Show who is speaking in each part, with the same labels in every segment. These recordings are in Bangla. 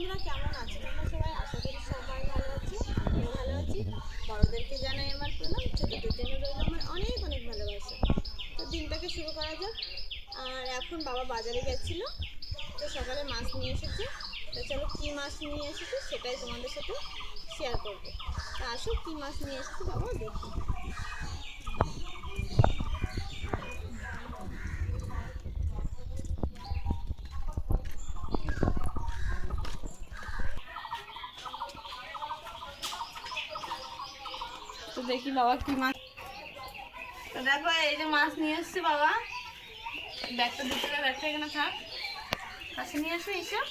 Speaker 1: বন্ধুরা, কেমন আছো? তোমরা সবাই? আশা করি সবাই ভালো আছো, আমিও ভালো আছি। বড়দেরকে জানাই আমার প্রণাম, ছোটদের জন্য রইল আমার অনেক অনেক ভালোবাসা। তো দিনটাকে শুরু করা যাক। আর এখন বাবা বাজারে গেছিল, তো সকালে মাছ নিয়ে এসেছে। তো চলো কী মাছ নিয়ে এসেছে সেটাই তোমাদের সাথে শেয়ার করব। তা আসো, কী মাছ নিয়ে এসেছে বাবা দেখি। দেখি বাবা কি মাছ। তো দেখো এই যে মাছ নিয়ে এসছে বাবা। ব্যাগটা হবে ব্যাগটা এখানে থাক। কাছে নিয়ে আসো এইসব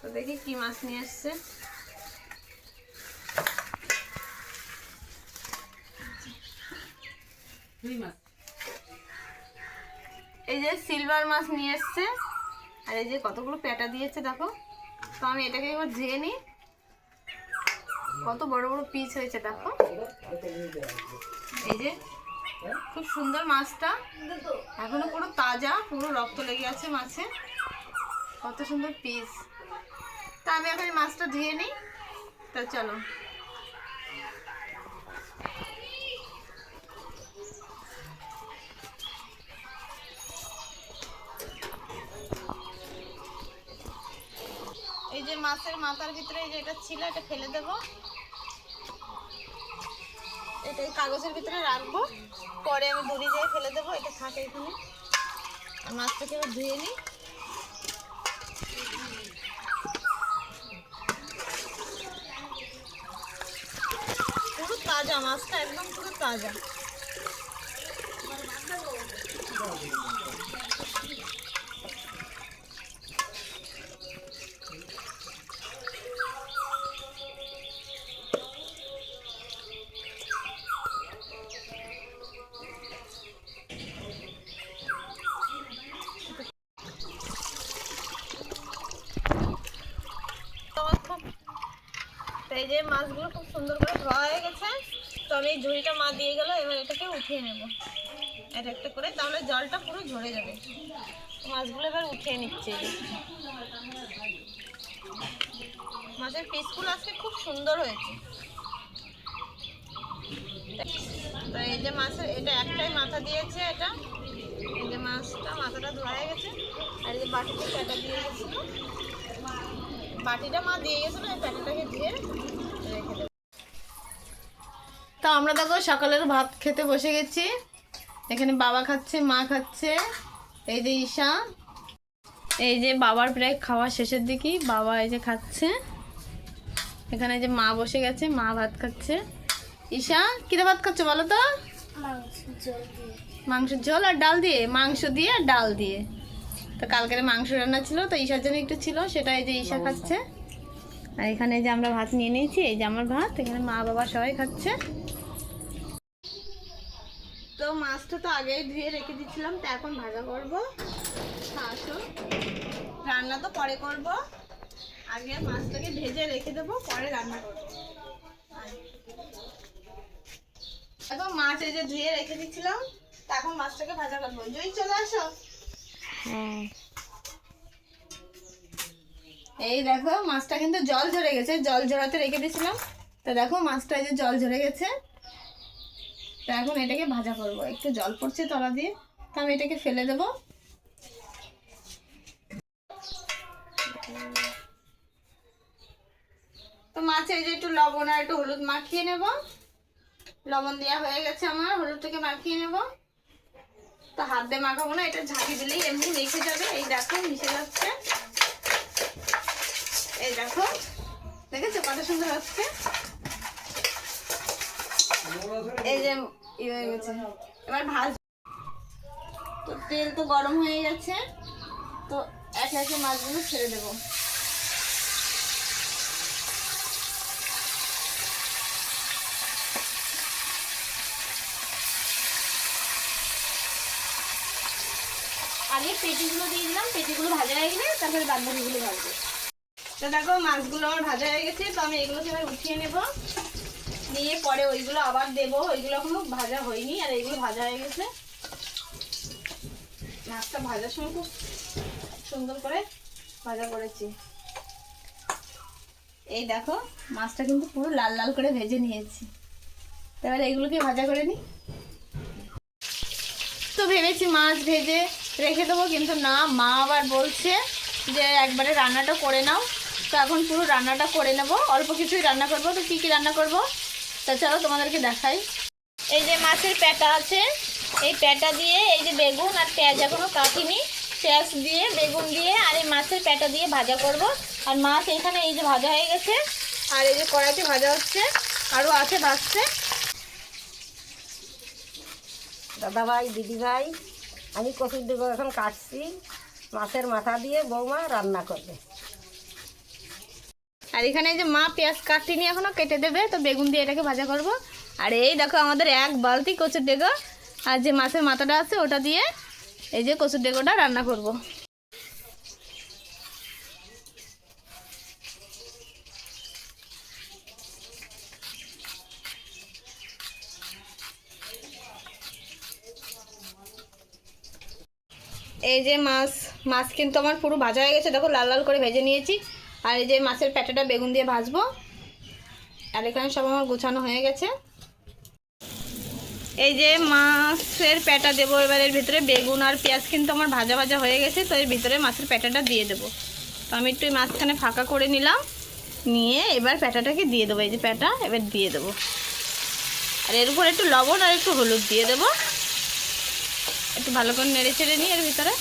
Speaker 1: তো দেখি কি মাছ নিয়ে এসছে। এই যে সিলভার মাছ নিয়ে এসছে। আর এই যে কতগুলো পেটা দিয়েছে দেখো। তো আমি এটাকে একবার ধুয়ে নিই। কত বড় বড় পিস হয়েছে দেখো। এই যে, খুব সুন্দর মাছটা। এখনও পুরো তাজা, পুরো রক্ত লেগে আছে মাছে। কত সুন্দর পিস তা আমি এখন মাছটা ধুয়ে নিই। তা চলো। এই যে মাছের মাথার ভিতরে এই যে এটা ছিল, এটা ফেলে দেব। এটা এই কাগজের ভিতরে রাখব। পরে আমি দড়ি দিয়ে ফেলে দেবো, এটা থাকে এখানে। আর মাছটাকে এবার ধুয়ে নিই। পুরো তাজা, মাছটা একদম পুরো তাজা আমার খুব তো এই যে মাছগুলো খুব সুন্দর করে ধোয়া হয়ে গেছে। তো আমি এই ঝুড়িটা মা দিয়ে গেল, এবার এটাকে উঠিয়ে নেব। এটা একটা করে, তাহলে জলটা পুরো ঝরে যাবে। মাছগুলো এবার উঠিয়ে নিচ্ছে। মাছের পিসগুলো আজকে খুব সুন্দর হয়েছে। তো এই যে মাছের, এটা একটাই মাথা দিয়েছে এটা। এই যে মাছটা, মাথাটা ধোয়া হয়ে গেছে। আর এই যে বাটিতে পেটা দিয়ে গেছিল বাটিটা মা দিয়ে গেছিল, এই প্যাকেটটাকে দিয়ে তো আমরা দেখো সকালের ভাত খেতে বসে গেছি। এখানে বাবা খাচ্ছে, মা খাচ্ছে। এই যে ঈশা। এই যে বাবার প্রায় খাওয়া শেষের দিকেই বাবা এই যে খাচ্ছে। এখানে যে মা বসে গেছে, মা ভাত খাচ্ছে। ঈশা, কিরে ভাত খাচ্ছে বলো তো? মাংসের ঝোল আর ডাল দিয়ে, মাংস দিয়ে আর ডাল দিয়ে। তো কালকের মাংস রান্না ছিল, তো ঈশার জন্য একটু ছিল সেটা এই যে ঈশা খাচ্ছে। আর এখানে যে আমরা ভাত নিয়ে নিয়েছি, এই যে আমার ভাত, এখানে মা বাবা সবাই খাচ্ছে। তো মাছটা তো আগেই ধুয়ে রেখে দিচ্ছিলাম তো এখন ভাজা করব। আসো। রান্না তো পরে করব। আগে মাছটাকে ভেজে রেখে দেবো পরে রান্না করব। এখন মাছ এই যে ধুয়ে রেখে দিচ্ছিলাম তো এখন মাছটাকে ভাজা করব। জয়ী চলে আসো। এই দেখো মাছটা কিন্তু জল ঝরে গেছে জল ঝরাতে রেখে দিয়েছিলাম। তো দেখো মাছটা এই যে জল ঝরে গেছে। তো এখন এটাকে ভাজা করব। একটু জল পড়ছে তলা দিয়ে, তো আমি এটাকে ফেলে দেব। তো মাছে এই যে একটু লবণ আর একটু হলুদ মাখিয়ে নেব। লবণ দেওয়া হয়ে গেছে আমার, হলুদটাকে মাখিয়ে নেব। তো হাত দিয়ে মাখাবো না, এটা ঝাঁকি দিলেই এমনি রেখে যাবে। এই দেখো, মিশে যাচ্ছে। এই দেখো, দেখেছ কত সুন্দর হচ্ছে? এই তো তেল তো গরম হয়ে গেছে। তো একে একে মাছগুলো ছেড়ে দেবো। আগে পেটিগুলো দিয়ে দিলাম। পেটিগুলো ভাজা হয়ে গেলে তারপরে বাঁধাকপিগুলো ভাজবো। তো দেখো মাছগুলো আমার ভাজা হয়ে গেছে। তো আমি এগুলোকে এবার উঠিয়ে নেব। নিয়ে পরে ওইগুলো আবার দেবো। ওইগুলো এখনও ভাজা হয়নি, আর এইগুলো ভাজা হয়ে গেছে। মাছটা ভাজার সময় খুব সুন্দর করে ভাজা করেছি। এই দেখো, মাছটা কিন্তু পুরো লাল লাল করে ভেজে নিয়েছি। এবারে এগুলোকে ভাজা করে নিই তো ভেবেছি মাছ ভেজে রেখে দেবো, কিন্তু না, মা আবার বলছে যে একবারে রান্নাটা করে নাও। তো এখন পুরো রান্নাটা করে নেব। অল্প কিছুই রান্না করব। তো কী কী রান্না করব? তাছাড়াও তোমাদেরকে দেখাই। এই যে মাছের প্যাটা আছে, এই প্যাটা দিয়ে এই যে বেগুন আর পেঁয়াজ এখনও কাটিনি, পেঁয়াজ দিয়ে, বেগুন দিয়ে আর এই মাছের প্যাটা দিয়ে ভাজা করব। আর মাছ এখানে এই যে ভাজা হয়ে গেছে, আর এই যে কড়াইতে ভাজা হচ্ছে আরও আছে ভাজছে
Speaker 2: দাদা ভাই দিদি ভাই আমি কচুর ডিগো এখন কাটছি, মাছের মাথা দিয়ে বৌমা রান্না করবে।
Speaker 1: আর এখানে যে মা পেঁয়াজ কাটিনি এখনও কেটে দেবে, তো বেগুন দিয়ে এটাকে ভাজা করব। আর এই দেখো আমাদের এক বালতি কচুর ডেগো, আর যে মাছের মাথাটা আছে ওটা দিয়ে এই যে কচুর ডেগোটা রান্না করব। এই যে মাছ মাছ কিন্তু আমার পুরো ভাজা হয়ে গেছে, দেখো লাল লাল করে ভেজে নিয়েছি। আর এই যে মাছের প্যাটাটা বেগুন দিয়ে ভাজবো। আর এখানে সব আমার গোছানো হয়ে গেছে। এই যে মাছের প্যাটা দেবো এবার, এর ভিতরে বেগুন আর পেঁয়াজ কিন্তু আমার ভাজা ভাজা হয়ে গেছে, তো এর ভিতরে মাছের প্যাটাটা দিয়ে দেবো। তো আমি একটু এই মাঝখানে ফাঁকা করে নিলাম, নিয়ে এবার প্যাটাটাকে দিয়ে দেবো। এই যে প্যাটা, এবার দিয়ে দেবো। আর এর উপর একটু লবণ আর একটু হলুদ দিয়ে দেবো। একটু ভালো করে নেড়ে চেড়ে নিই এর ভিতরে।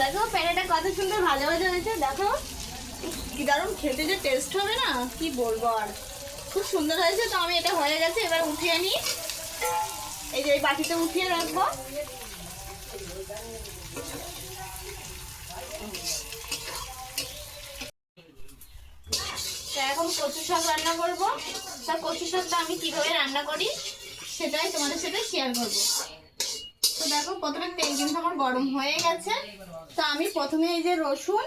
Speaker 1: দেখো প্যাটাটা কত সুন্দর ভাজা ভাজা হয়েছে, দেখো। কি দারুণ খেতে যে টেস্ট হবে না, কি বলব আর। খুব সুন্দর হয়েছে তো, আমি এটা হয়ে গেছে, এবার উঠিয়ে নিই। এই যে এই বাটিতে উঠিয়ে রাখব। এখন কচু শাক রান্না করব। তা কচু শাকটা আমি কীভাবে রান্না করি, সেটাই তোমাদের সাথে শেয়ার করব। তো দেখো, প্রথমে তেল কিন্তু আমার গরম হয়ে গেছে। তো আমি প্রথমে এই যে রসুন,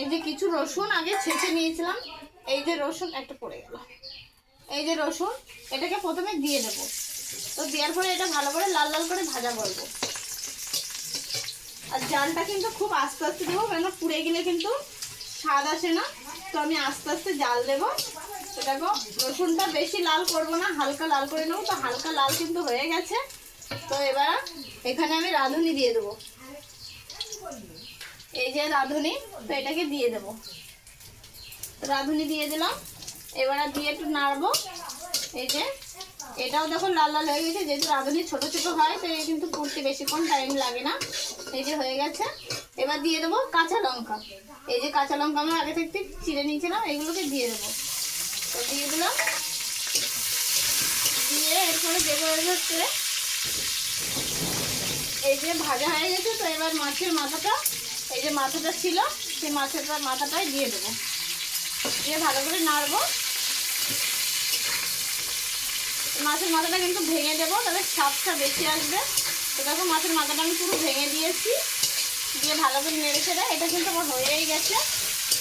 Speaker 1: এই যে কিছু রসুন আগে ছেঁচে নিয়েছিলাম। এই যে রসুন, একটা পড়ে গেল। এই যে রসুন, এটাকে প্রথমে দিয়ে দেব। তো দেওয়ার পরে এটা ভালো করে লাল লাল করে ভাজা করব। আর জালটা কিন্তু খুব আস্তে আস্তে দেবো কেন পুড়ে গেলে কিন্তু স্বাদ আসে না। তো আমি আস্তে আস্তে জাল দেবো। দেখো, রসুনটা বেশি লাল করব না, হালকা লাল করে নেব। তো হালকা লাল কিন্তু হয়ে গেছে। তো এবার এখানে আমি রাঁধুনি দিয়ে দেবো। এই যে রাঁধুনি, তো এটাকে দিয়ে দেবো। রাঁধুনি দিয়ে দিলাম। এবার দিয়ে একটু নাড়বো। এই যে, এটাও দেখো লাল লাল হয়ে গেছে। যেহেতু রাঁধুনি ছোট ছোট হয় তো কিন্তু পুড়তে বেশিক্ষণ টাইম লাগে না। এই যে হয়ে গেছে। এবার দিয়ে দেবো কাঁচা লঙ্কা। এই যে কাঁচা লঙ্কা আমি আগে থেকে চিড়ে নিয়েছিলাম, এগুলোকে দিয়ে দেবো। তো দিয়ে দিলাম। দিয়ে এরপরে দেবো হচ্ছে এই যে ভাজা হয়ে গেছে, তো এবার মাছের মাথাটা, এই যে মাথাটা ছিল, সেই মাছের মাথাটাই দিয়ে দেবো। দিয়ে ভালো করে নাড়বো। মাছের মাথাটা কিন্তু ভেঙে দেবো, তবে স্বাদটা বেশি আসবে। তো দেখো মাছের মাথাটা আমি পুরো ভেঙে দিয়েছি। দিয়ে ভালো করে নেড়ে ছেড়ে এটা কিন্তু আমার হয়েই গেছে।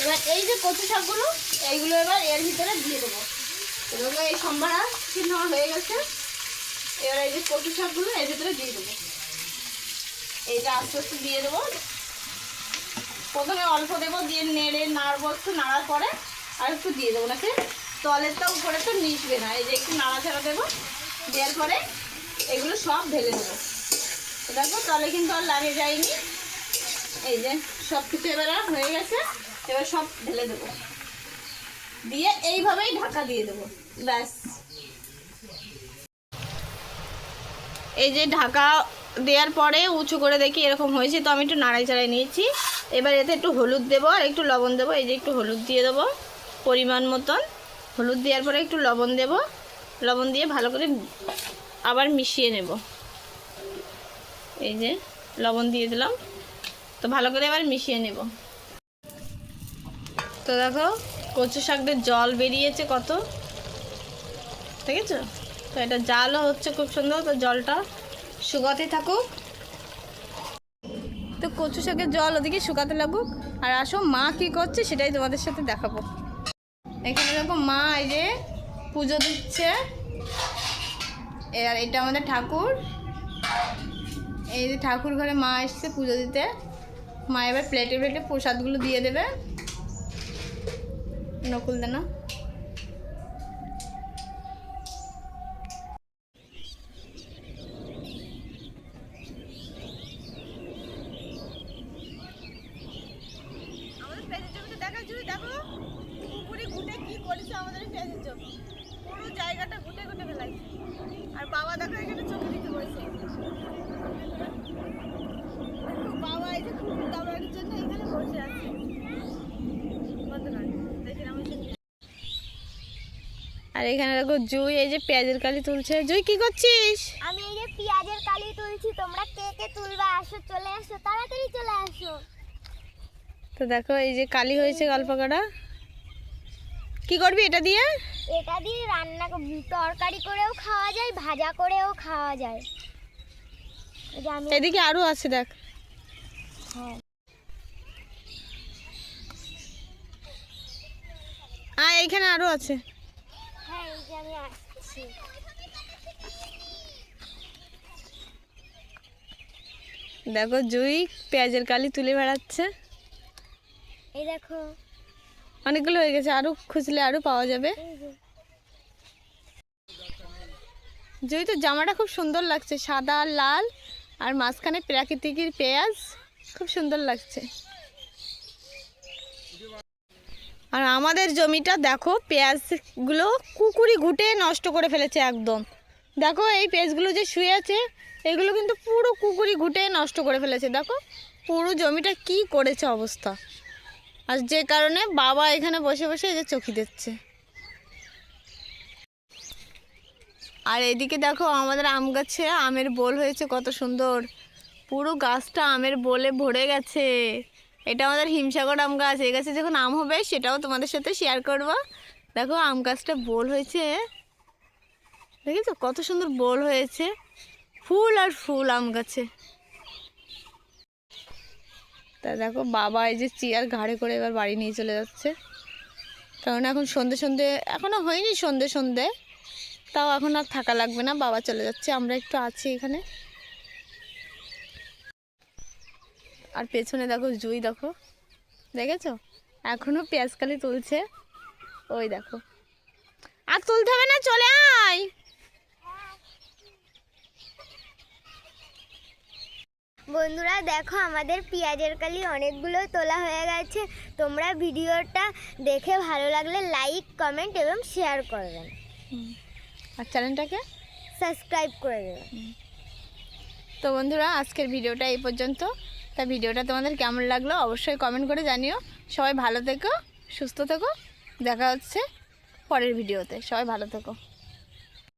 Speaker 1: এবার এই যে কচু শাকগুলো, এইগুলো এবার এর ভিতরে দিয়ে দেবো। এগুলো এই সম্বারা কিন্তু আমার হয়ে গেছে। এবার এই যে কচু শাকগুলো এর ভিতরে দিয়ে দেবো। এইটা আস্তে আস্তে দিয়ে দেবো। প্রথমে অল্প দেবো, দিয়ে নেড়ে নাড়বো একটু, নাড়ার পরে আর একটু দিয়ে দেবো নাকি? তলেরটা উপরে তো মিশবে না, এই যে একটু নাড়াচাড়া দেবো। দেওয়ার পরে এগুলো সব ঢেলে দেবো। দেখো, তলে কিন্তু আর লাগে যায়নি। এই যে সব কিছু এবার হয়ে গেছে, এবার সব ঢেলে দেবো। দিয়ে এইভাবেই ঢাকা দিয়ে দেবো। ব্যাস। এই যে ঢাকা দেওয়ার পরে উঁচু করে দেখি এরকম হয়েছে, তো আমি একটু নাড়াই চাড়াই নিয়েছি। এবার এতে একটু হলুদ দেবো আর একটু লবণ দেবো, এই যে একটু হলুদ দিয়ে দেবো পরিমাণ মতন। হলুদ দেওয়ার পরে একটু লবণ দেব, লবণ দিয়ে ভালো করে আবার মিশিয়ে নেব। এই যে লবণ দিয়ে দিলাম, তো ভালো করে এবার মিশিয়ে নেব। তো দেখো কচু শাকদের জল বেরিয়েছে কত ঠিক আছে তো এটা জালও হচ্ছে খুব সুন্দর, তো জলটা শুকাতে থাকুক। তো কচু শাকের জল ওদিকে শুকাতে লাগুক। আর আসো, মা কি করছে সেটাই তোমাদের সাথে দেখাবো। এখানে দেখো মা এই যে পুজো দিচ্ছে। আর এটা আমাদের ঠাকুর। এই যে ঠাকুর ঘরে মা এসছে পুজো দিতে। মা এবার প্লেটে প্লেটে প্রসাদগুলো দিয়ে দেবে। নকুল দেনা আমাদের পেঁয়াজের জমিতে দেখা জুড়ি দেখো পুকুরি ঘুটে কি করেছে আমাদের এই পেঁয়াজের জমি পুরো জায়গাটা ঘুটে ঘুটে ফেলাইছে আর বাবা দেখো এখানে চোখে দিতে বসে। বাবা এই যে জন্য এখানে বসে আছে। আর এখানে দেখো জুই এই যে পেঁয়াজের কালি তুলছে। জুই কি করছিস?
Speaker 3: আমি এই যে পেঁয়াজের কালি তুলছি। তোমরা কে কে তুলবা? আসো চলে আসো তাড়াতাড়ি চলে আসো।
Speaker 1: তো দেখো এই যে কালি হয়েছে গল্পকাটা কি করবি এটা দিয়ে?
Speaker 3: এটা দিয়ে রান্না তরকারি করেও খাওয়া যায় ভাজা করেও খাওয়া যায়।
Speaker 1: এদিকে আরও আছে দেখ।
Speaker 3: হ্যাঁ।
Speaker 1: এইখানে আরও আছে।
Speaker 3: হ্যাঁ এই যে আমি আসছি।
Speaker 1: দেখো জুই পেঁয়াজের কালি তুলে বেড়াচ্ছে।
Speaker 3: এই দেখো।
Speaker 1: অনেকগুলো হয়ে গেছে, আরও খুঁজলে আরও পাওয়া যাবে।
Speaker 3: এই
Speaker 1: জুই তো জামাটা খুব সুন্দর লাগছে, সাদা, লাল, আর মাঝখানে প্রাকৃতিকের পেঁয়াজ, খুব সুন্দর লাগছে। আর আমাদের জমিটা দেখো, পেঁয়াজগুলো কুকুরি ঘুটে নষ্ট করে ফেলেছে একদম। দেখো, এই পেঁয়াজগুলো যে শুয়ে আছে, এগুলো কিন্তু পুরো কুকুরি ঘুটে নষ্ট করে ফেলেছে। দেখো, পুরো জমিটা কি করেছে অবস্থা। আর যে কারণে বাবা এখানে বসে বসে এই যে চকি দিচ্ছে আর এদিকে দেখো আমাদের আম গাছে আমের বোল হয়েছে, কত সুন্দর। পুরো গাছটা আমের বোলে ভরে গেছে। এটা আমাদের হিমসাগর আম গাছ। এই গাছে যখন আম হবে সেটাও তোমাদের সাথে শেয়ার করব। দেখো আম গাছটা বোল হয়েছে। দেখেছ? কত সুন্দর বোল হয়েছে। ফুল আর ফুল আম গাছে। তা দেখো বাবা এই যে চেয়ার ঘাড়ে করে এবার বাড়ি নিয়ে চলে যাচ্ছে। কারণ এখন সন্ধে সন্ধে এখনও হয়নি সন্ধে সন্ধে, তাও এখন আর থাকা লাগবে না, বাবা চলে যাচ্ছে, আমরা একটু আছি এখানে। আর পেছনে দেখো জুই দেখো, দেখেছ? এখনও পেঁয়াজকালি তুলছে, ওই দেখো। আর তুলতে হবে না, চলে আয়!
Speaker 3: বন্ধুরা দেখো আমাদের পেঁয়াজের কালি অনেকগুলো তোলা হয়ে গেছে। তোমরা ভিডিওটা দেখে ভালো লাগলে লাইক কমেন্ট এবং শেয়ার করবেন।
Speaker 1: আর চ্যানেলটাকে
Speaker 3: সাবস্ক্রাইব করে দেবেন।
Speaker 1: তো বন্ধুরা আজকের ভিডিওটা এই পর্যন্ত। তা ভিডিওটা তোমাদের কেমন লাগল অবশ্যই কমেন্ট করে জানিও। সবাই ভালো থেকো সুস্থ থেকো। দেখা হচ্ছে পরের ভিডিওতে। সবাই ভালো থেকো।